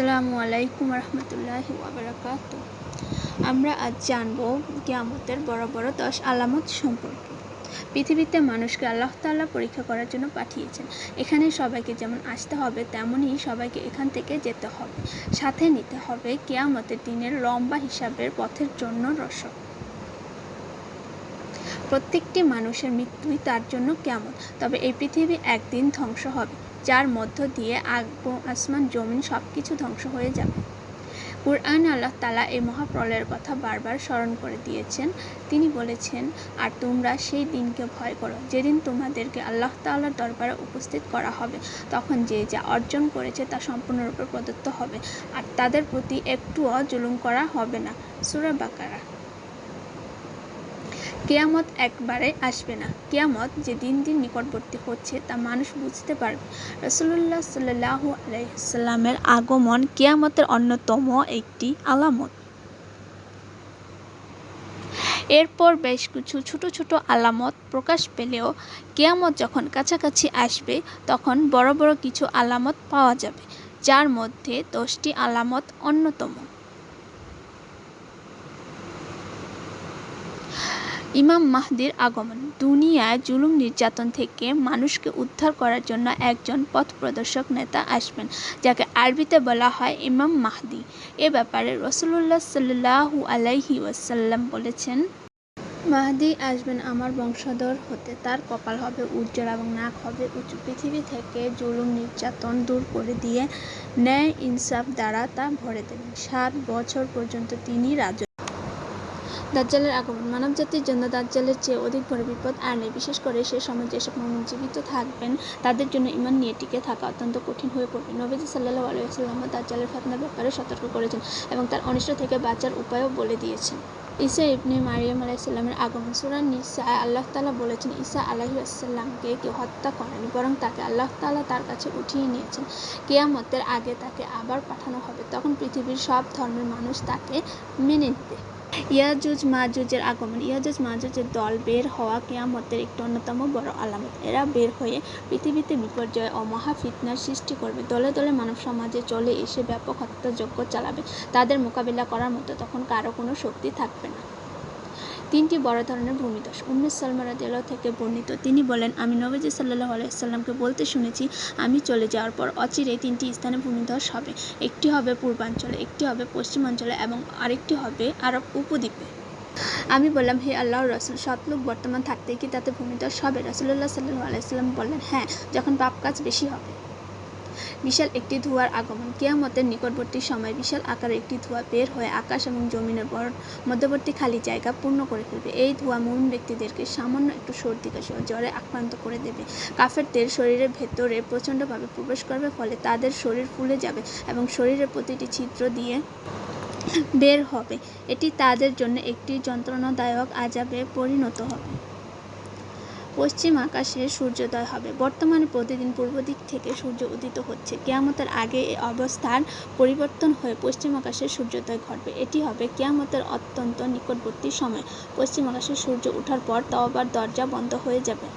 আসসালামু আলাইকুম রহমতুল্লাহ ওবরাকাত আমরা আজ জানব কিয়ামতের বড় বড় দশ আলামত সম্পর্কে। পৃথিবীতে মানুষকে আল্লাহ তাআলা পরীক্ষা করার জন্য পাঠিয়েছেন। এখানে সবাইকে যেমন আসতে হবে, তেমনই সবাইকে এখান থেকে যেতে হবে। সাথে নিতে হবে কেয়ামতের দিনের লম্বা হিসাবের পথের জন্য রসদ। প্রত্যেকটি মানুষের মৃত্যুই তার জন্য কেমন তবে এই পৃথিবী একদিন ধ্বংস হবে। যার মধ্য দিয়ে আসমান জমিন সব কিছু ধ্বংস হয়ে যাবে। কুরআন আল্লাহ তালা এই মহাপ্রলয়ের কথা বারবার স্মরণ করে দিয়েছেন। তিনি বলেছেন, আর তোমরা সেই দিনকে ভয় করো। যেদিন তোমাদেরকে আল্লাহ তাল্লার দরবারে উপস্থিত করা হবে, তখন যে যা অর্জন করেছে তা সম্পূর্ণরূপে প্রদত্ত হবে। আর তাদের প্রতি একটুও জুলুম করা হবে না। সুরা বাকারা। কেয়ামত একবারে আসবে না। কেয়ামত যে দিন দিন নিকটবর্তী হচ্ছে, তা মানুষ বুঝতে পারবে। রসুল্লাহ সাল্লাহ আলাইসাল্লামের আগমন কেয়ামতের অন্যতম একটি আলামত। এরপর বেশ কিছু ছোট ছোট আলামত প্রকাশ পেলেও কেয়ামত যখন কাছাকাছি আসবে, তখন বড় বড় কিছু আলামত পাওয়া যাবে, যার মধ্যে দশটি আলামত অন্যতম। ইমাম মাহদির আগমন। দুনিয়ায় জুলুম নির্যাতন থেকে মানুষকে উদ্ধার করার জন্য একজন পথপ্রদর্শক নেতা আসবেন, যাকে আরবিতে বলা হয় ইমাম মাহদি। এ ব্যাপারে রসুল্লাহ সাল্লাহু আলাইহি ওয়াসাল্লাম বলেছেন, মাহদি আসবেন আমার বংশধর হতে। তার কপাল হবে উজ্জ্বল এবং নাক হবে উঁচু। পৃথিবী থেকে জুলুম নির্যাতন দূর করে দিয়ে ন্যায় ইনসাফ দ্বারা তা ভরে দেবেন। সাত বছর পর্যন্ত তিনি রাজ দাজ্জালের আগমন। মানব মানবজাতির জন্য দাজ্জালের চেয়ে অধিক বড় বিপদ আর নেই। বিশেষ করে সে সময় যেসব মানুষ জীবিত থাকবেন, তাদের জন্য ইমান নিয়ে টিকে থাকা অত্যন্ত কঠিন হয়ে পড়বে। নবীজি সাল্লাহ আলহিহাল্লাম দাজ্জালের ফাতনার ব্যাপারে সতর্ক করেছেন এবং তার অনিষ্ট থেকে বাঁচার উপায়ও বলে দিয়েছেন। ঈসা ইবনে মারিয়াম আলাইসাল্লামের আগমন। সুরান নিসা আল্লাহ তালা বলেছেন, ঈসা আলাহি আসাল্লামকে কেউ হত্যা করেনি, বরং তাকে আল্লাহ তালা তার কাছে উঠিয়ে নিয়েছেন। কেয়ামতের আগে তাকে আবার পাঠানো হবে। তখন পৃথিবীর সব ধর্মের মানুষ তাকে মেনে নিবে ইয়াজুজ মাজুজের আগমন। ইয়াজুজ মাজুজের দল বের হওয়া কেয়ামতের একটি অন্যতম বড় আলামত। এরা বের হয়ে পৃথিবীতে বিপর্যয় ও মহাফিতনার সৃষ্টি করবে। দলে দলে মানব সমাজে চলে এসে ব্যাপক হত্যাযজ্ঞ চালাবে। তাদের মোকাবিলা করার মতো তখন কারও কোনো শক্তি থাকবে না। তিনটি বড় ধরনের ভূমিদশ উম্মে সালমা রাদিয়াল্লাহু থেকে বর্ণিত। তিনি বলেন, আমি নবীজি সাল্লাল্লাহু আলাইহি সাল্লামকে বলতে শুনেছি, আমি চলে যাওয়ার পর অচিরে তিনটি স্থানে ভূমিধস হবে। একটি হবে পূর্বাঞ্চলে, একটি হবে পশ্চিমাঞ্চলে এবং আরেকটি হবে আরব উপদ্বীপে। আমি বললাম, হে আল্লাহর রসুল সৎলোক বর্তমান থাকতে কি তাতে ভূমিধস হবে? রসুল্লাহ সাল্লু আলাইসাল্লাম বললেন হ্যাঁ যখন পাপ কাজ বেশি হবে। বিশাল একটি ধোঁয়ার আগমন। কেয়ামতের নিকটবর্তী সময় বিশাল আকারের একটি ধোঁয়া বের হয়ে আকাশ এবং জমিনের বড় মধ্যবর্তী খালি জায়গা পূর্ণ করে ফেলবে। এই ধোঁয়া মুমিন ব্যক্তিদেরকে সামান্য একটু সর্দি কাশি ও জ্বরে আক্রান্ত করে দেবে। কাফেরদের শরীরের ভেতরে প্রচণ্ডভাবে প্রবেশ করবে, ফলে তাদের শরীর ফুলে যাবে এবং শরীরের প্রতিটি ছিদ্র দিয়ে বের হবে। এটি তাদের জন্য একটি যন্ত্রণাদায়ক আজাবে পরিণত হবে। পশ্চিম আকাশে সূর্যোদয় হবে। বর্তমানে প্রতিদিন পূর্ব দিক থেকে সূর্য উদিত হচ্ছে। কেয়ামতের আগে এ অবস্থান পরিবর্তন হয়ে পশ্চিম আকাশে সূর্যোদয় ঘটবে। এটি হবে কেয়ামতের অত্যন্ত নিকটবর্তী সময়। পশ্চিম আকাশে সূর্য ওঠার পর তওবার দরজা বন্ধ হয়ে যাবে।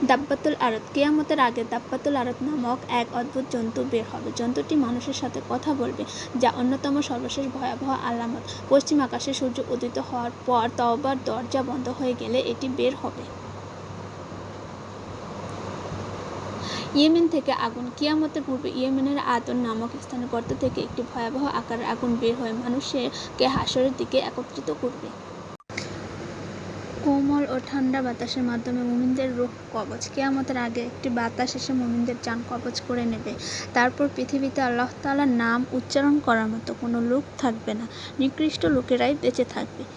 দাব্বাতুল আরত কেয়ামতের আগে দাব্বাতুল আরত নামক এক অদ্ভুত জন্তু বের হবে। জন্তুটি মানুষের সাথে কথা বলবে, যা অন্যতম সর্বশেষ ভয়াবহ আলামত। পশ্চিম আকাশে সূর্য উদিত হওয়ার পর তওবার দরজা বন্ধ হয়ে গেলে এটি বের হবে। ইয়েমেন থেকে আগুন। কিয়ামতের পূর্বে ইয়েমেনের আদন নামক স্থানে গর্ত থেকে একটি ভয়াবহ আকারের আগুন বের হয়ে মানুষকে হাসরের দিকে একত্রিত করবে। কোমল ও ঠান্ডা বাতাসের মাধ্যমে মুমিনদের রোগ কবচ। কেয়ামতের আগে একটি বাতাস এসে মুমিনদের যান কবচ করে নেবে। তারপর পৃথিবীতে আল্লাহ তালার নাম উচ্চারণ করার মতো কোনো লোক থাকবে না। নিকৃষ্ট লোকেরাই বেঁচে থাকবে।